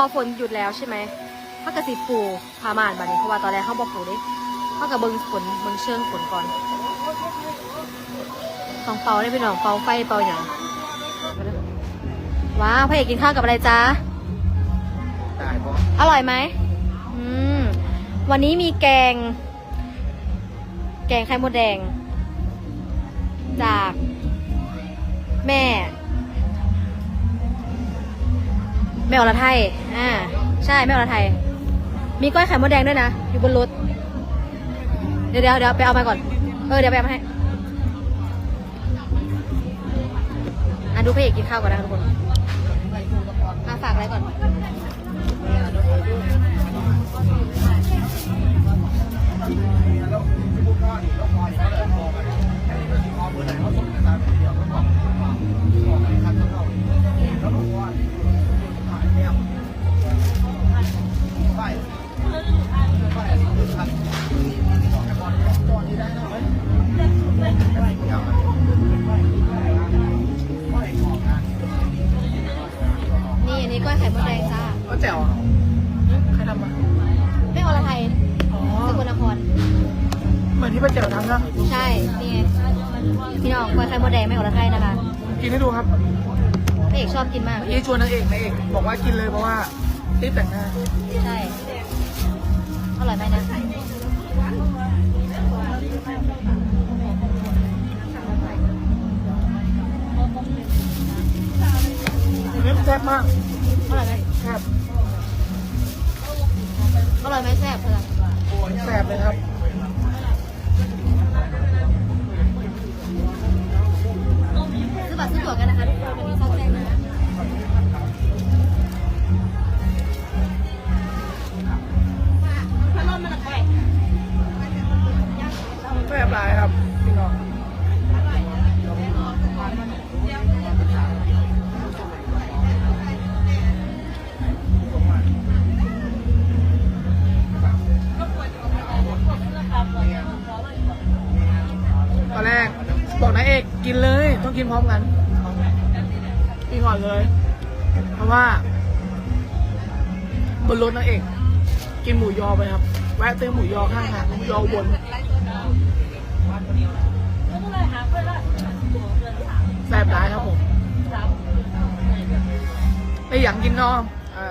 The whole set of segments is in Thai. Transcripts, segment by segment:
อฝนหยุดแล้วใช่ไหมถ้ากระสิปูพามานบัดนี้เพราะว่าตอนแรกเขาบอกปูเด้เขากับเบิงฝนเบิงเชิงฝนก่อนของเปาได้เป็นของเปาไฟเปาอย่างว้าวพ่อเอกกินข้าวกับอะไรจ๊ะตายเพราะอร่อยไหมอืมวันนี้มีแกง แกงไข่มดแดง จากแม่ แม่อรไทยอ่าใช่แม่อรไทย มีก้อยไข่มดแดงด้วยนะ อยู่บนรถ เดี๋ยวเดี๋ยวเดี๋ยวไปเอามาก่อน เออเดี๋ยวไปเอามาให้ อะดูพระเอกกินข้าวก่อนนะคะทุกคนมาฝากอะไรก่อน แซ่บมากอร่อยไหมแซ่บอร่อยไหมแซ่บเพื่อนแซ่บเลยครับซื้อบัตรซื้อตั๋วกันนะคะทุกคนวันนี้ซอกแซงนะแซ่บหลายครับ ต้องกินพร้อมกันกินก่อนเลย เพราะว่าบนรถนางเอกกินหมูยอไปครับ แวะเติมหมูยอข้างทางหมูยอวนแซ่บร้ายครับผมไออย่างกินนอ่า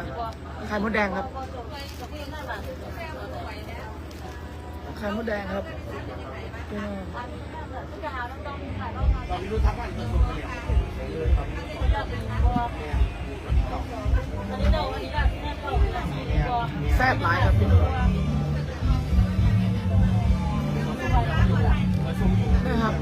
ไข่มดแดงครับ ไข่มดแดงครับ พี่น้องแซ่บร้ายครับพี่น้องนะครับ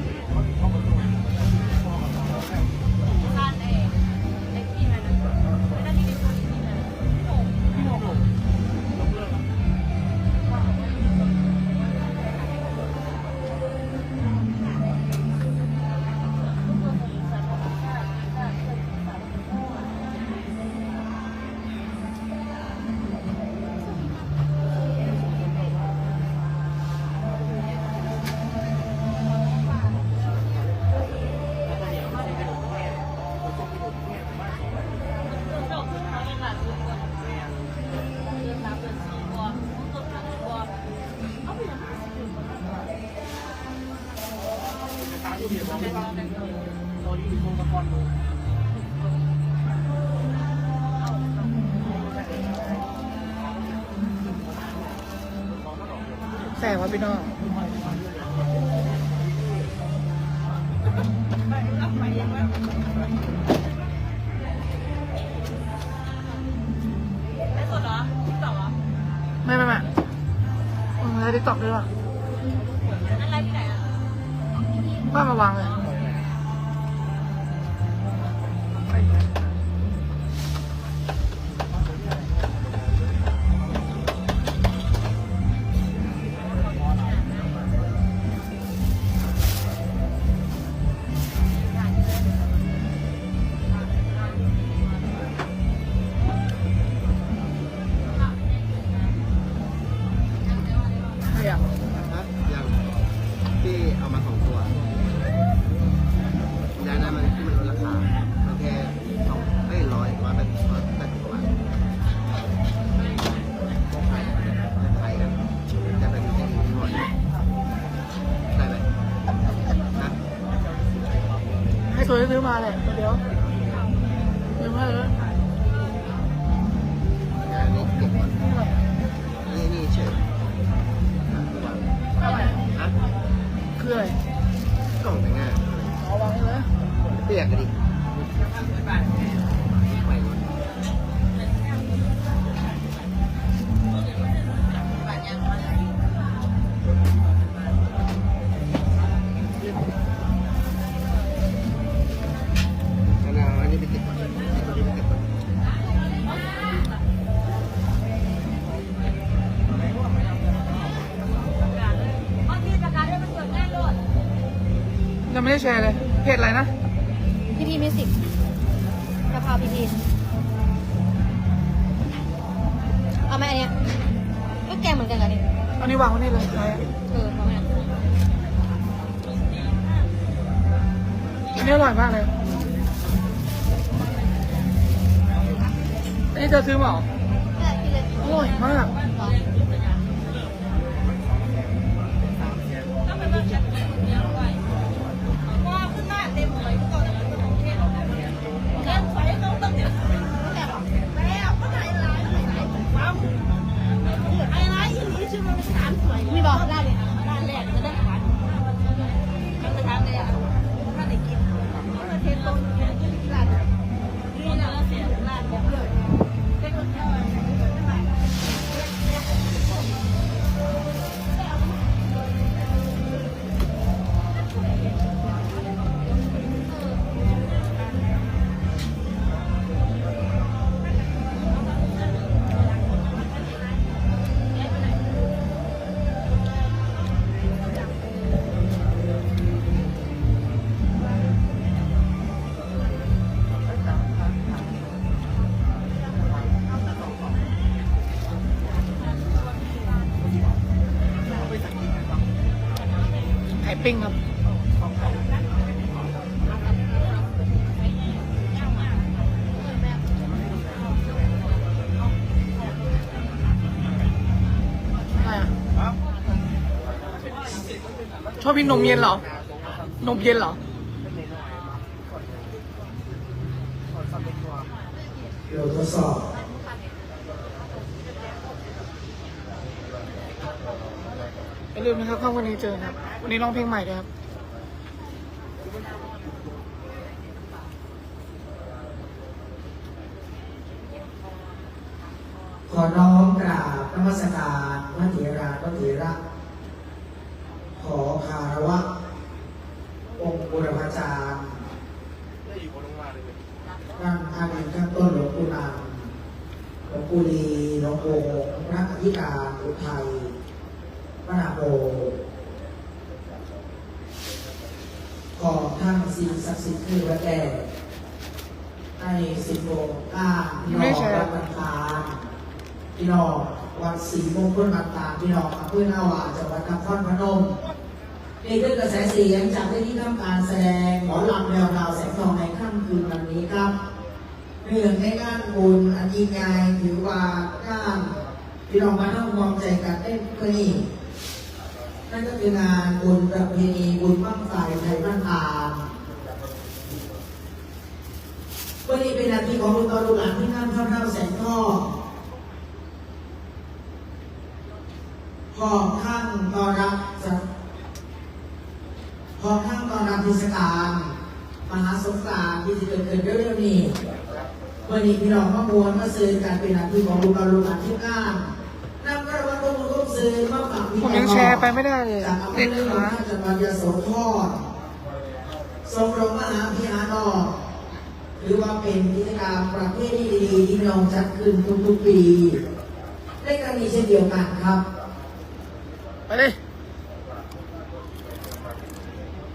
ครับพี่น้องไม่ไม่ไม่ไรติ๊กต็อกด้วยวะป้ามาวางเลยใครอะบ้ามาสองตั ยซื้อมาแหละเดี๋ยวซื้อมาเลยนี่เก็บนี่นี่เฉยอะไรฮะคืออะไรกล่องแต่งงานเอาวางเลยเปียกกันดิ ไม่ได้แชร์เลย เพจอะไรนะ พีพีมิวสิกกะเพราพีพีเอาไหมอันเนี้ยก็แกงเหมือนกันกับนี่อันนี้วางไว้นี่เลยอะไรอะเออเอาไหมอะอันนี้อร่อยมากเลย อันนี้เธอซื้อมาเหรอได้กินเลย อร่อยมาก มีบอกเล่าเลย ชอบกินนมเย็นเหรอ นมเย็นเหรอเราทดสอบอย่าลืมนะครับค่ำวันนี้เจอนะครับ วันนี้ร้องเพลงใหม่ด้วยครับ ขอน้อมกราบนมัสการพระเถราพระเถระ ขอคารวะ องค์บุรพาจารย์นั่งท่านข้างต้นหลวงปู่นันหลวงปู่ลีหลวงปู่หงส์พระอธิการอุทัยพระนาโปขอท่านสิ่งศักดิ์สิทธิ์คือวัดแก่ให้สิบโมงก้าพี่น้องรับประทาน พี่น้องวัดศรีมงคลต่างๆพี่น้องอำเภอนาวาจังหวัดนครพนมนี่คือกระแสเสียงจากที่ที่กำการแสดงหมอลำแนวดาวแสงทองในค่ำคืนวันนี้ครับเนื่องในงานบุญอันยิ่งใหญ่ถือว่างานพี่น้องมาต้องมองใจกันเต้นเพื่อนี่นั่นก็คืองานบุญประเพณีบุญบ้างไฟไทยบ้านตาวันนี้เป็นนาทีของลูกตอนลูกหลานที่นั่งเข้าเท่าแสงทอง พร้อมทั้งต้อนรับจะพร้อมทั้งต้อนรับเทศกาลมหาสงกรานต์ที่จะเกิดขึ้นเร็วๆนี้วันนี้พี่น้องมามวลมาซื้อกันเป็นหน้าที่ของลูกบอลลูกหลานที่ก้านนำกระวังตัวมือก้มซื้อมาฝากพี่ผมน้องยังแชร์ไปไม่ได้เลยจากอำเภเด็อกเมืองขาจังหวัดยโสธรทรงลงมหาพิหารนอกหรือว่าเป็นกิจกรรมประเภทที่ดีๆที่พี่น้องจัดขึ้นทุกๆปีในครั้งนี้เช่นเดียวกันครับ ไปเลย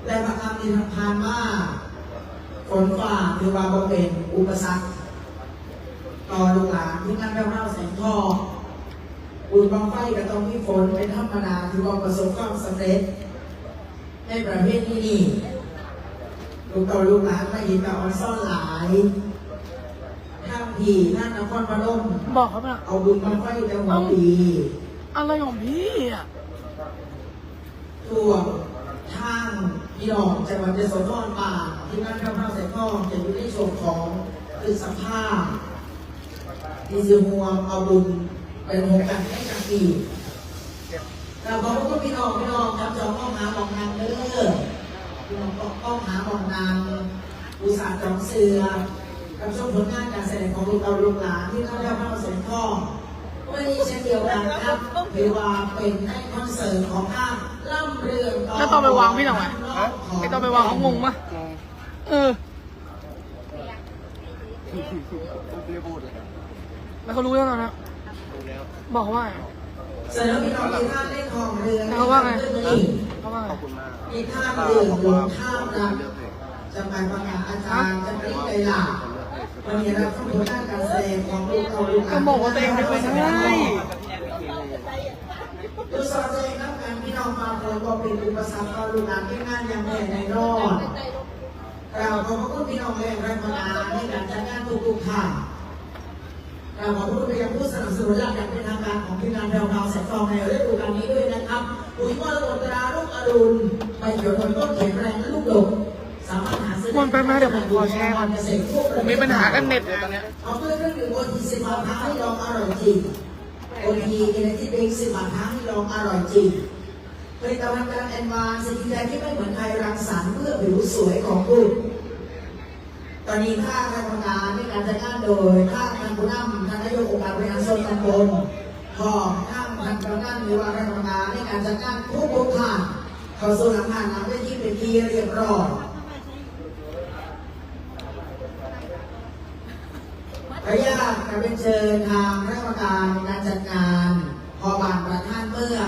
และประการที่ผ่านมาฝนฟ้าถือว่าบ่เป็นอุปสรรคต่อลูกหลานที่งานแววเล่าแสงทองบุญบังไฟก็ต้องมีฝนเป็นธรรมดาถือว่าประสบความสำเร็จ ในประเภทนี้นี่ลูกต่อลูกหลานมาเห็นแบบออนซ่อนหลายท่ามผีนั่นนครพนมบอกเขาไปนะเอาบุญบังไฟแต่หัวปีอะไรของพี่อะ ท่วงทางพี่น้องจังหวัดยโสธรป่าที่นั่นข้าวข้าวใส่ข้อจะอยู่ในส่วนของคือสภาพที่สิห่วงเอาบุญเป็นโอกาสให้กับปีเราขอบคุณพี่น้องพี่น้องครับจองห้องหาหมองนางเด้อพี่น้องก็ห้องหาหมองนางอุตสาห์จองเสือกับชมผลงานการแสดงของลูกเราลูกหลานที่เข้าได้เข้าเสียงข้อวันนี้เช่นเดียวกันครับถือว่าเป็นในคอนเสิร์ตของภาคล่ำเรือง แล้วตอนไปวางพี่หน่อยไอตอนไปวางเขางงปะงงเออไม่ได้พูดเลยแล้วเขารู้แล้วตอนนี้รู้แล้วบอกว่าเสนอพี่น้องมีท่าเล่นของเรือเขาว่าไงนี่เขาว่าไงขอบคุณมากมีท่าเรือหลวงข้ามรันจะไปประกาศอาจารย์จะเป็นไกหลาวันนี้เราต้องดูด้านการแสดงของลูกเราลูกหลานก็บอกว่าตัวเองไม่เคยได้ดูสอด มาคนก็เป็นอุปสรรคต่อลูกหลานที่งานยังแน่ในรอดเราขอบคุณพี่น้องแรงแรงพนาในการจัดงานทุกๆท่านเราขอบคุณไปยังผู้สนับสนุนหลักอย่างเป็นทางการของทีมงานแพรวพราวแสงทองในฤดูกาลนี้ด้วยนะครับปุ๋ยมรกตราลูกอรุณใบเขียวผลต้นแข็งแรงและลูกดกสามารถหาซื้อวนไปไหมเดี๋ยวผมขอแชร์ก่อนผมมีปัญหากันเน็ตเลยตอนเนี้ยเอาเพื่อนเครื่องดื่มโอทีสิบบาทท้าให้ลองอร่อยจริงโอทีเอเนจีเบงสิบบาทท้าให้ลองอร่อยจริง ผลิตภัณฑ์การแอนวานสกินแคร์ที่ไม่เหมือนใครรังสรรค์เพื่อผิวสวยของคุณ ตอนนี้ข้าราชการในการจัดการโดยข้าทานผู้นำท่านนายกองค์การบริหารส่วนตำบลพร้อมข้างทานกำนันหรือว่าราชการในการจัดการทุกทุกๆท่านเขาสู่หลังผ่านน้ำได้ที่เป็นที่เรียบร้อยขออนุญาตการเป็นเชิญทางราชการในการจัดงาน พอบานประท่านเมื่อ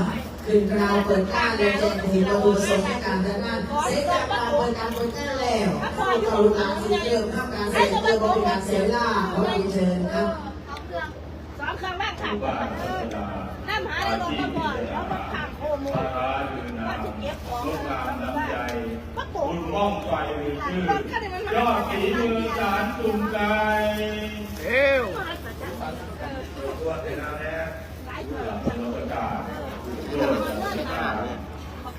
ขึ้นราวเปิดการเรียนแจ้งถึงประตูสงฆ์ในการดงานเสร็จจากการเปิดการเปิดงาแล้วเข้าเข้าลูกหลานที่เริ่มทำการเสร็จเพื่อบริการเสียเวาขอเรียนเชิญครับสามเครื่องแม่ขาดน้ำหาในโรงน้ำบ่อแล้วก็ขาดโคมูพระราลือนามลูกงามน้ำใจก็ตคุกณว่องไฟหรือชื่อยอดฝีมือสารตุนใจเอ้ว ตัวเสนาแท้ผู้หลักสนุกา ผู้ร่วมสังฆา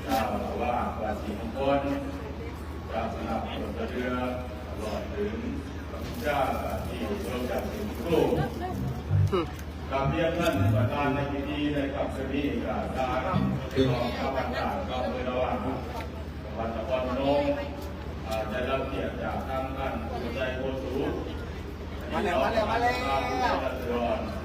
เจ้าว่าวาสีมงคลเจ้าสนับสนุนเรือตลอดถึงพระเจ้าที่เราจัดถึงครูกับเรียนท่านประธานในพิธีในกับสมีกับทางที่รองข้าราชการก็เพื่อระหว่างวันตะวันโนงได้รับเกียรติจากทางท่านผู้ใจโคสูมาแล้วมาแล้วมาแล้ว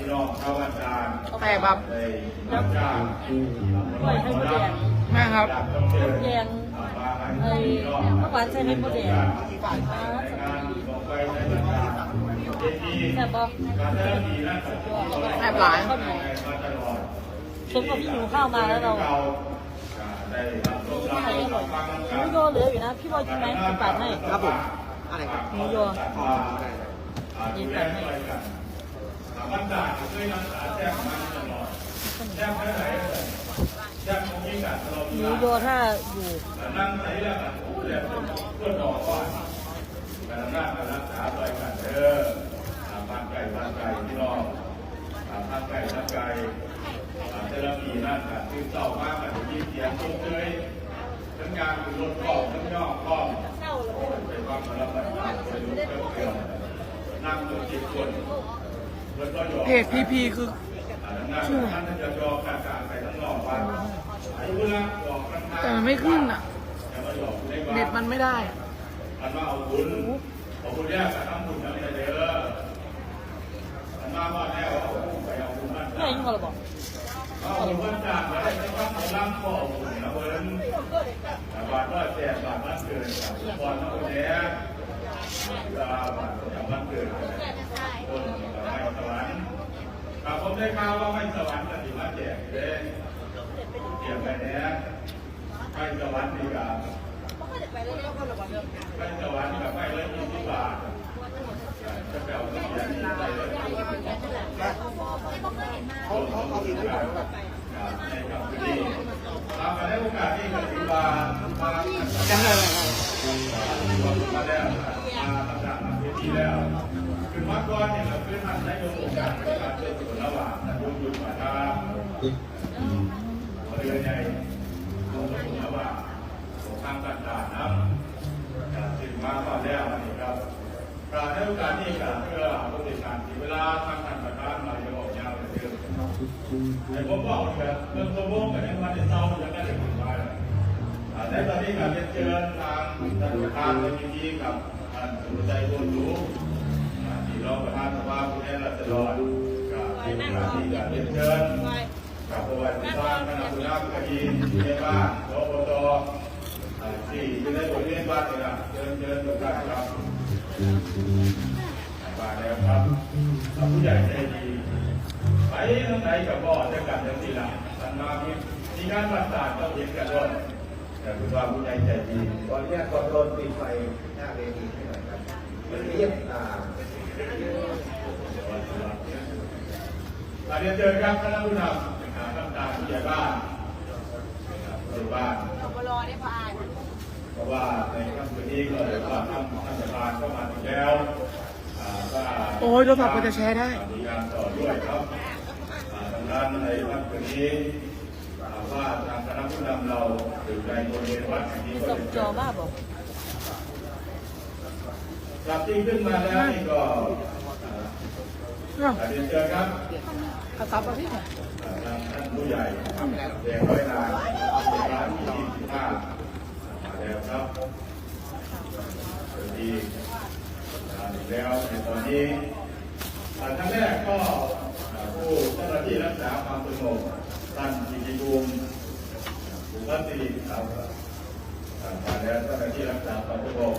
งจังหวัดตะวันโนงมามาเป็นประธานในการฝึกงานตลอดระยะเวลาขอไปเฝ้าตัวในพยาบาลในกองในกับพื้นที่การเลือกตั้งครั้งนี้ก็ถือว่าเราทำกับประเทศจากคนน้อยหาคนคนหาเก่าที่ได้อะไรกันมาอยู่ละมาอยู่ที่นี่ที่นี่นี่มาการถือว่าคำนี้จะคนที่มีหลายอันนี้กับพี่น้องชาวบ้านจานแตกแบบในรับจ้างรับรับแม่ครับรับต้องเชิญแยงมาให้ไอ้พี่น้องเมื่อวานใช้เม็ดโมเดลในงานลงไปในต่างๆเจดีแต่บอกการเดินดีนั่นก็ถือว่าแอบหลายมาตลอดสมกับพี่หนูเข้ามาแล้วเราได้รับชมรับฟังฟังหมูโยเหลืออยู่นะ พี่บอยกินไหมจะปัดให้ครับผมอะไรครับหมูโยยินดีให้บ รรดาช่วยรักษาแจ้งมาตลอดแจ้งไปไหนแจ้งตรงนี้กันตลอดหมูโยถ้าอยู่นั่งไหนแล้วกันโอ้เดี๋ยวเพื่อนดอก่อนการนั่งการรักษาไปกันเด้อบ้านไก่บ้านไก่พี่น้องทางไก่ทางไก่เทเลปีนั่นกันคือเจ้ามากแบบที่เสียงตุ้มเลยทั้งงานรถกองทั้งย่อกล้องไปฟังมาแล้วมันไปดูเครื่องเกี่ยวนั่งดูจิตคน เพจพีพีคือชื่อท่านจะยอมการการไปทั้งนอกวันอายุละยอมกันแต่มันไม่ขึ้นอะอย่ามาหยอกเล่นเน็ตมันไม่ได้มันมาเอาบุญเอาบุญแยกกับทำบุญแล้วเนี่ยเด้อมันมาว่าแล้วเอาบุญไปเอาบุญนั่นนี่ยุ่งกับเราบอกเอาบุญมันจากมาได้ไม่ต้องเอาล่างข้อบุญนะเบิ้ลบาทร้อยแสนบาทมันเกินบอลมาคนเนี้ยบาทจากมันเกินคนกับไม่ส วรรค์แต่ผมได้ข่าวว่าไม่สวรรค์แต่ที่าแจกเด้เกี่ยวกันเนี้ยไม่สวรรค์ดีกว่าไม่สวรรค์กับไม่เลยยี่สิบบาทจะไปเอาเงินไปเลยเขาเขาเขาอีไหรล่าทำมาได้โอกาสที่จะถืว่มาจังเลยมาแล้วมาต่างที่แล้ว มาก่อนเนี่ยเราเคือท่านได้โอกาสในการเจอตัวระหว่างท่านยุยุมาทางเรือใหญ่ลงตัวระหว่างทางต่างๆนะถึงมาก่อนแล้วนี่ครับการให้โอกาสนี้กับเพื่อผู้ติดตามที่เวลาทางการประกันมาจะบอกยาวเลยคือในผมบอกแบบเรื่องตัวโบกกันในวันที่เศร้าจะได้ถึงไปในตอนนี้การเชิญทางท่านประธานในพิธีกับท่านสุใจโกจูที่รองประธานสภาผู้แทนราษฎรกับที่การที่การเชิญกับประวัติศาสตร์คณะผู้นำคดีในบ้านอบตที่จะได้บทเรียนบ้านเนี่ยเชิญเชิญทุกท่านครับมาแล้วครับผู้ใหญ่ใจดีไปทางไหนกับพ่อจะกันจังสี่ละสันมามีมีงานประสานต้องเห็นกันด้วยแต่คุณว่าผู้ใหญ่ใจดีตอนนี้กดโดนปิดไฟหน้าเวทีให้หน่อยครับมันเรียบตา เรียนเชิญครับคณะผู้นำหาต่าผู้ใหญ่บ้านผู้ใหญ่บ้านบรอได้ผ่านเพราะว่าในค่ำคืนนี้ก็เลยว่าท่านท่านประธานก็มาถึงแล้วโอ้ยโทรศัพท์ก็จะแชร์ได้มีการต่อด้วยครับทางด้านในค่ำคืนนี้ว่าทางคณะผู้นำเราถึงในบริเวณวัดนี้ก็เป็นจอบ้าบอกครับที่ขึ้นมาแล้วนี่ก็ เรียนเชิญครับขับซับมาพี่อ่าทางท่านผู้ใหญ่เด็กร้อยนายในบ้านที่สิบห้ามาแล้วครับสวัสดีมาถึงแล้วในตอนนี้อ่าท่านแรกก็อ่าผู้เจ้าหน้าที่รักษาความสงบท่านกิติภูมิบุญรัตติครับอ่ามาแล้วเจ้าหน้าที่รักษาความสงบ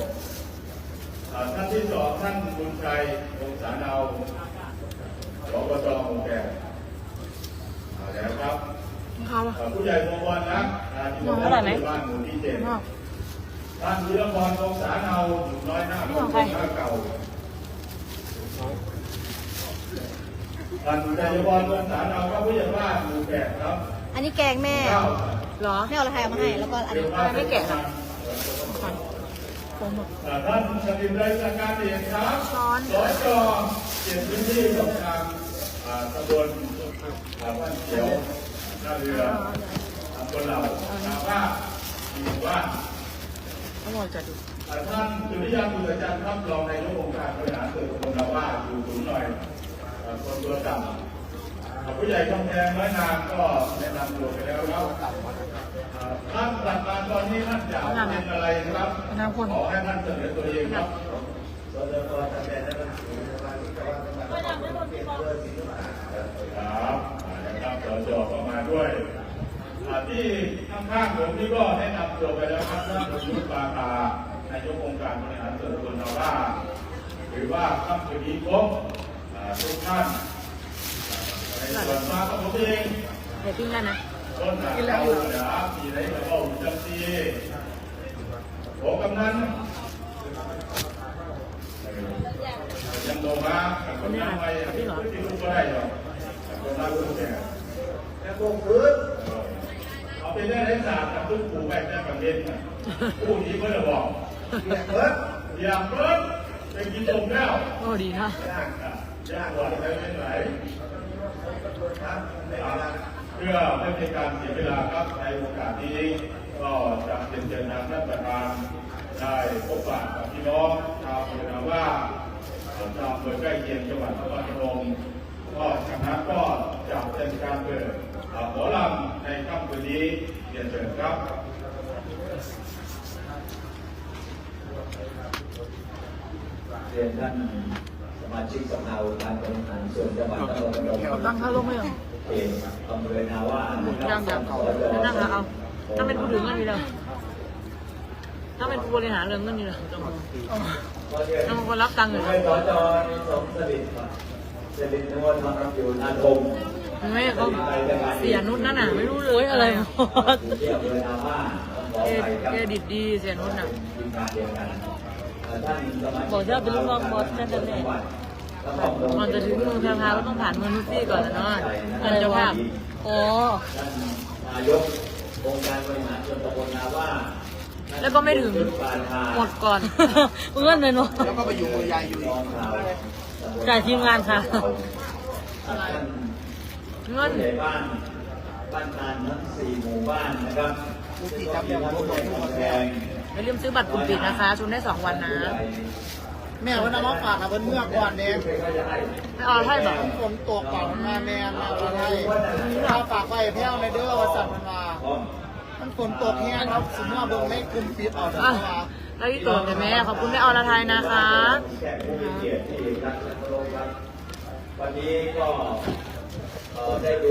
อ่าท่านที่สองท่านบุญชัยวงศาเนา สบจหมู่แก่มาแล้วครับเขาอะอ่าผู้ใหญ่วงวันนะอ่าที่บ้านหมู่ที่เจ็ดท่านวิรพรวงศาเนาหนุ่มน้อยหน้าคนหน้าเก่าท่านชัยพรวงศาเนาก็ผู้ใหญ่บ้านหมู่แปดครับ อันนี้แกงแม่เก้าเหรอแม่เอาละไทยเอามาให้ แล้วก็อันนี้ไม่แกะครับอ่าท่านชลินไรสังการเอกครับสอนจอเขียนพื้นที่ของทางอ่า ตำบลอ่าบ้านเขียวท่าเรืออำเภอเหล่านาว่ามีหมู่บ้านอร่อยจัดดูท่านสุริยาบุตรจันทร์ครับรองนายกองค์การบริหารส่วนตำบลนาว่าอยู่สูงหน่อยเอ่อคนตัวต่ำผู้ใหญ่ทองแดงน้อยนางก็แนะนำตัวไปแล้วครับเอ่อท่านหลักการตอนนี้ท่านอยากเป็นอะไรครับน้ำข้นขอให้ท่านเสนอตัวเองครับสวัสดีครับท่านแม่ท่านผู้ชมครับ ครับอ่านะครับสจก็มาด้วยอ่าที่ข้างๆผมนี่ก็แนะนำตัวไปแล้วครับท่านประยุทธ์ปาตานายกองค์การบริหารส่วนตำบลนาว่าหรือว่าค่ำคืนนี้ครบอ่าทุกท่านในส่วนมากของผมเองเดี๋ยวปิ้งกันนะต้นหาเราเดี๋ยวมีอะไรก็เอาจังซีผมกำนันเอ่อ ยังโตมากับคนยังไปที่ลูกก็ได้หรอกแต่คนรักลูกเนี่ยแล้วพวกพื้นเอาไปได้ได้ศาสตร์กับทุกผู้แบกได้ประเด็นน่ะผู้นี้ก็จะบอกเรียกเบิร์ดอย่าเพิ่มเป็นกินตมแล้วโอ้ดีนะย่างยากกว่าใครไม่ไหนครับไม่คเอารับละเพื่อไม่เป็นการเสียเวลาครับในโอกาสนี้ก็จะเรียนเชิญทางท่านประธานได้พบปะกับพี่น้องชาวอำเภอนาว่า ชาวอำเภอใกล้เคียงจังหวัดนครพนมก็จากนั้นก็จะเป็นการเปิดหมอลำในค่ำคืนนี้เรียนเชิญครับเรียนท่านสมาชิกสภาองค์การบริหารส่วนจังหวัดนครพนมตั้งท่าลงไหมเหรอเขตอำเภอนาว่าย่างแบบนั่งหาเอาถ้าเป็นผู้ถือเงินนี่เลย ถ้าเป็นผู้บริหารเรื่องเงินนี่เลยถ้าบางคนรับตังค์อยู่ไม่สจสมสลิดสลิดนวลทำอยู่นาทมไม่เขาเสียนุชนั่นน่ะไม่รู้เลยอะไรอยู่ที่อำเภอนาว่าต้องขอเอไปครับเอดิตดีเสียนุชน่ะทีมงานเดียวกันท่านสมาชิกบอกว่าเป็นลูกน้องบอสนั่นแหละจังหวัดก่อนจะถึงเมืองแพรวๆก็ต้องผ่านเมืองนุซี่ก่อนนะเนาะเงินเจ้าภาพโอ้ท่านนายกองค์การบริหารส่วนตำบลนาว่า แล้วก็ไม่ถึงปานทาหมดก่อน เอื้อนเลยเนาะแล้วก็ไปอยู่ยายอยู่น้องเราจ่ายทีมงานค่ะท่านเงินผู้ใหญ่บ้านบ้านตาลทั้งสี่หมู่บ้านนะครับผู้ที่ทำอย่างผู้ใหญ่บ้านแดงอย่าลืมซื้อบัตรกลุ่มปิดนะคะชุนได้สองวันนะ แม่วันน้ำมาฝากนะเพิ่นเมื่อก่อนเองไม่เอาให้บอกฝนตกก่อนมาแม่มาวันให้ข้าวฝากไว้แพ้วในเด้อว่าสั่นมันมา มันฝนตกแห้งครับสมมติว่าเบิ่งไม่คุมปิดออกจากอะตัวแล้วที่ตัวแต่แม่ขอบคุณแม่อรไทยนะคะ แขกผู้มีเกียรติที่รักและเคารพครับวันนี้ก็เอ่อได้ดู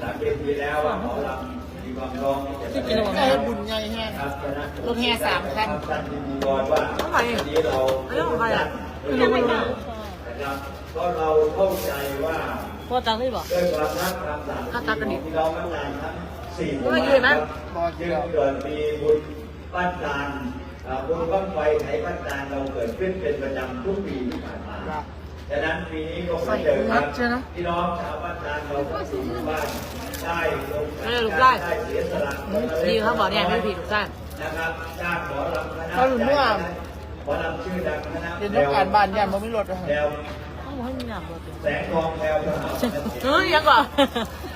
หลังเวทีแล้วว่าหมอลำมีความพร้อมที่จะแสดงได้บุญใหญ่แห้งครับคณะรถแห่สามคัน ท่านที่มีบอลว่าวันนี้เราเรื่องของใครอะไม่รู้ นะครับก็เราเข้าใจว่า พ่อตังค์ได้บอก ด้วยความรักความสามัคคีของพี่น้องบ้านตาลทั้ง สี่หมู่ไม่บ้ายืนไหมนครับจึงเกิดมีบุญบ้านตาลอ่าบุญบ้างไฟไทยบ้านตาลเราเกิดขึ้นเป็นประจำทุกปีที่ผ่านมาฉะนั้นปีนี้ก็เหมือนเดิมครับพี่น้องชาวบ้านตาลเราทั้งสี่หมู่บ้านได้ลงไม่ได้ลูกได้ได้เสียสละดีเขาบอกเนี่ยไม่ผิดทุกท่านนะครับจ้างหมอลำคณะเขาหลุดม่วงหมอลำชื่อดังคณะเรียนต้องการบ้านย่านมันไม่ลดเลยแนวต้องให้มีหนักเลยแสงทองแนวทหารเฮ้ยยังก่อน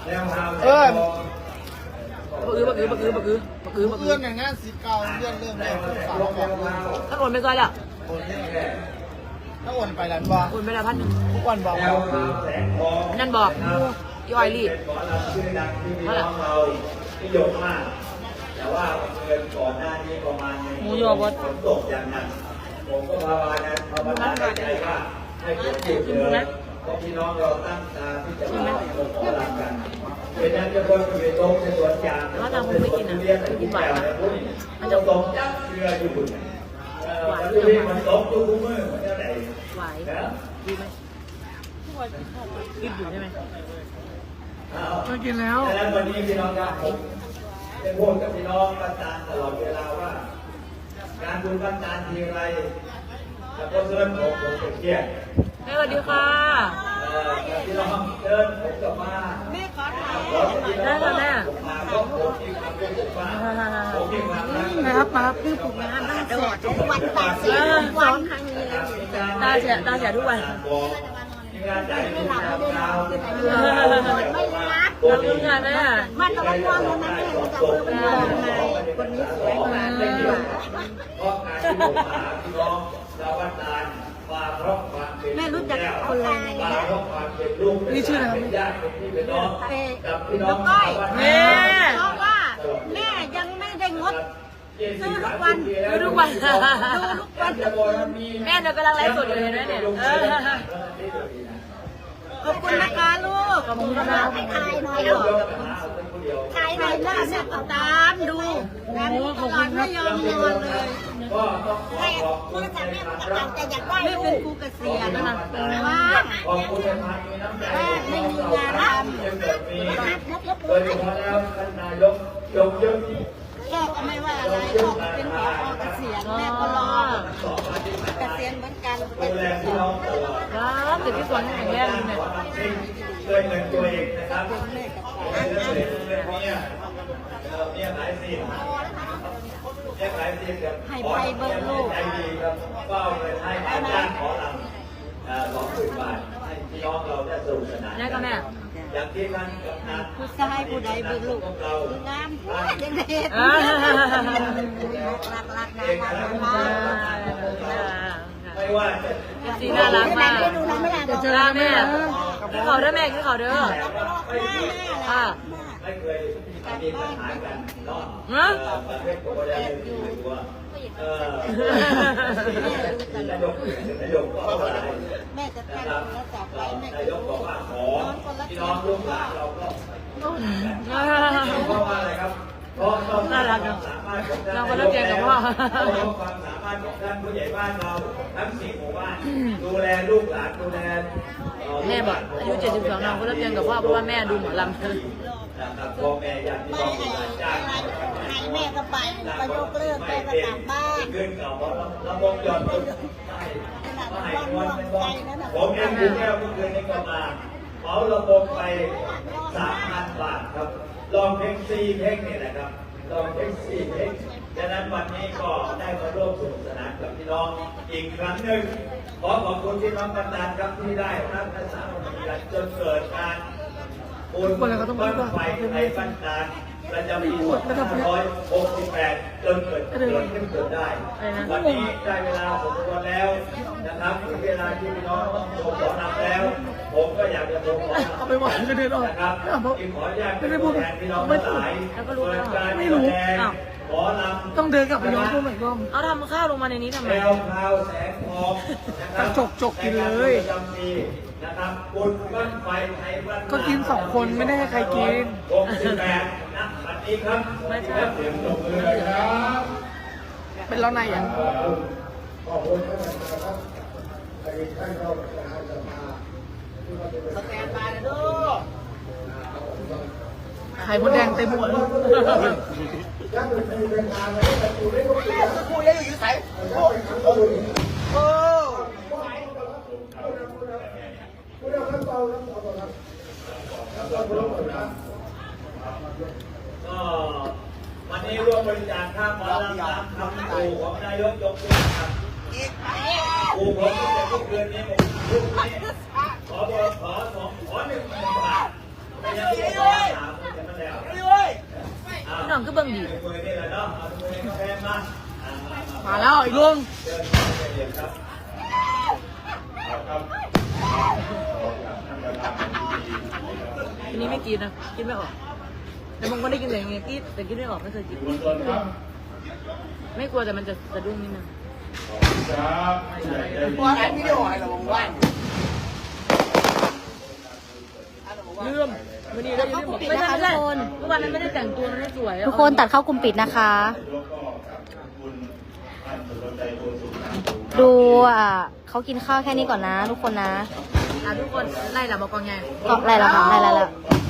แนวทางเออ บักอื้อบักอื้อบักอื้อบักอื้อบักอื้อบักเพื่อื้ออนอย่างงานสีเก่าเรื่องเรื่องแรกฝากมาบอกถ้าโอนไม่ก้อยละโอนแรกถ้าโอนไปแล้วบอกโอนไม่ได้พันหนึ่งทุกวันบอกแนวทางแสงทองนั่นบอกยี่อ้อยรีบเป็นหมอลำชื่อดังที่พี่น้องเรานิยมมาก แต่ว่าเงินก่อนหน้านี้ประมาณหนึงหมูยอบดฝนตกอย่างหนักผมก็ภาวนาภาวนาในใจว่าให้ฝนหยุดเลย เพราะพี่น้องเราตั้งตาที่จะมาหมอลำกันเป็นนั้นจะคนไปตกในสวนยางเรียนกินแบบนี้พวกนี้มันจะตกจับเรืออยู่เออมันจะมีมันตกอยู่มือมันจะไหนไหวนะดีไหมรีบอยู่ใช่ไหมก็กินแล้วดังนั้นวันนี้พี่น้องครับผมได้พูดกับพี่น้องบ้านตาลตลอดเวลาว่า การบุญบ้านตาลทีไรแต่ก็เชิญผมผมจะเครียด แม่สวัสดีค่ะเอ่อพี่น้องเชิญผมกลับมาแม่ขอถ่ายขอพี่น้องผมมาเพราะผมมีความรู้สึกว่าผมมีความรักนะครับมาครับคือผมงานบ้านตลอดทุกวันตาเสียทุกวันครั้งนี้เลยตาเสียตาเสียทุกวันมีงานใหญ่มีงานยาวไม่รักเราทำงานได้อะมาตะวันมองตรงนั้นเลยจะเพิ่มเป็นคนไงคนนี้สวยกว่าเลยเพราะการที่ผมหาพี่น้องชาวบ้า นตาลมาเพราะความเป็นแม่รู้จักคนแรงมาเพราะความเป็นลูกนี่ชื่ออะไรเป็นญาติเป็นพี่เป็นน้องกับพี่น้องก้อยชาวบ้านแม่เพราะว่าแม่ยังไม่ได้งดซื้อทุกวันดูทุกวันดูทุกวันแม่เดี๋ยวกำลังไลฟ์สดอยู่เห็นไหมเนี่ยเออขอบคุณนะคะลูกขอบคุณครับให้ถ่ายหน่อย ลูกถ่ายหน่อยนะแม่ก็ตามดูงานนี้ตลอดไม่ยอมนอนเลยแม่คุณรศัพท์ในแม่คก็วามรัตามกแต่อยากได้ลูกเป็นครูเกษียณนะว่าแม่ไม่มีงานทยังเกิดมีำโดยเฉพาะแล้วท่านนายกยกย่องพ่อก็ไม่ว่าอะไรพ่อกเป็นผอเกษียณแม่ก็รอเกษียณเหมือนกันดูแลพี่น้องตลอดครับแต่พี่สวนแข็งแรงเลยเนี่ยช่วยเงินตัวเองนะครับ เรื่องเรื่องเรื่องนี้เนี่ยหลายสิ่งเนี่ยหลายสิ่งครับใจดีครับก็เอาเงินให้ค่าจ้างขอลำสองหมื่นบาทให้พี่น้องเราได้สนุกสนานได้ก็แม่อย่างที่ท่านกำนันผู้ชายผู้ใดเบิ่งลูกของเรางามพูดยังไงอ่ารักรักนะรักนะไม่ว่าจะสีน่ารักมากดูนะไม่ได้เดี๋ยวเจอแม่ กินเขาเด้อแม่กินเขาเด้อค่ะไม่เคยมีปัญหากันเนาะฮะประเทศโคเรียอยู่ตัวเออนายกนายกก็เอาอะไรแม่จะนะตั้งครับโทรศัพท์ไว้แม่นายกบอกว่าขอพี่น้องลูกหลานเราก็เพราะว่าอะไรครับเพราะต้องน่ารักคเนวาอะมสามารถของท่านเราก็เลิกเรียนกับพ่อต้องความสามารถของท่านผู้ใหญ่บ้านเราทั้งสี่หมู่บ้านดูแลลูกหลานดูแล แม่บอกอายุ 72น้องก็เลิกเรียนกับพ่อเพราะว่าแม่ดูหมอลำนะครับพ่อแม่ญาติพี่ไม่น้องให้จ้างให้แม่ก็ไปก็ยกเลิกแม่ก็กลับบ้านขึ้นกับระบบยอดต้นไม่ให้นวลเป็นบอกผมเองอยู่แก้วเมื่อคืนนี้ก็มาเหมาระบบไปสามพันบาทครับลองเพลงซีเพลงนี่แหละครับ ลองเพลงซีเพลงนั้นวันนี้ก็ได้มาร่วมสนุกสนานกับพี่น้องอีกครั้งหนึ่งขอขอบคุณพี่น้องกันดานครับที่ได้รับภาษากันจนเกิดการบุญบ้างไฟในบ้านดานประจำปี2568 จนเกิดเกิดขึ้นจนได้ วันนี้ได้เวลาสมควรแล้วนะครับถึงเวลาที่พี่น้องต้องชมขอนำแล้ว ผมก็อยากจะชมขอนำเอาไปหวานก็เดินออกนะครับเอาเพราะที่ขออนุญาตไม่ได้พูดแทนพี่น้องทั้งหลายแล้วก็รู้เปิดการไม่รู้แสดงอ้าวขอนำต้องเดินกลับไปย้อนพูดเหมือนกันเอาทำข้าวลงมาในนี้ทำไมแววพราวแสงทองนะครับจกจกกินเลยในงานประจำปีนะครับบุญบ้านไฟไทยบ้านก็กินสองคนไม่ได้ให้ใครกินหกสิบแปดนะวันนี้ครับไม่ใช่แล้วเสียงตบมือเลยครับเป็นแล้วในอะขอบคุณท่านนะครับ สแกนบายนะดูไข่มดแดงเต็มหัวเลยยังเป็นเป็นทางเลยแต่อยู่ได้ก็คือคุยได้อยู่ใส่โอ้ยเขาดูโอ้คุณเอาขั้นตอน ขั้นตอนครับขั้นตอนคุณต้องทำก็วันนี้ร่วมบริจาคค่าหมอลำตามคำขู่ของนายกยกตัวครับขู่ผมตั้งแต่เมื่อคืนนี้ผมทุกนี้ขอบขอสองขอหนึ่งหมื่นบาทไม่ยังไม่ได้ถามจะมาแล้วพี่น้องก็เบิ่งดีมือนี่แหละเนาะเอามือแฟนมาอ่ามามามาแล้วอีกลุงเชิญเชิญครับครับขอบคุณท่านประธานในพิธีนะครับอันนี้ไม่กินนะ กินไม่ออกแต่บางคนได้กินแต่อย่างเงี้ยกินแต่กินไม่ออกไม่เคยกินสื่อมวลชนครับไม่กลัวแต่มันจะสะดุ้งนิดนึงขอบคุณครับผู้ใหญ่ใจดีว่าอันวิดีโออะไรลงว่าเลื่อม วันนี้ได้ยืมบอกไม่ใช่ไม่ใช่เมื่อวานนั้นไม่ได้แต่งตัวมันไม่สวยอะทุกคนตัดเข้ากลุ่มปิดนะคะนายกก็ขอบคุณท่านสุรใจโกสุขนะดูอะเขากินข้าวแค่นี้ก่อนนะ ทุกคนนะ อะทุกคนไล่หลับบอกกองไง ก็ไล่แล้วค่ะไล่แล้วแล้ววู้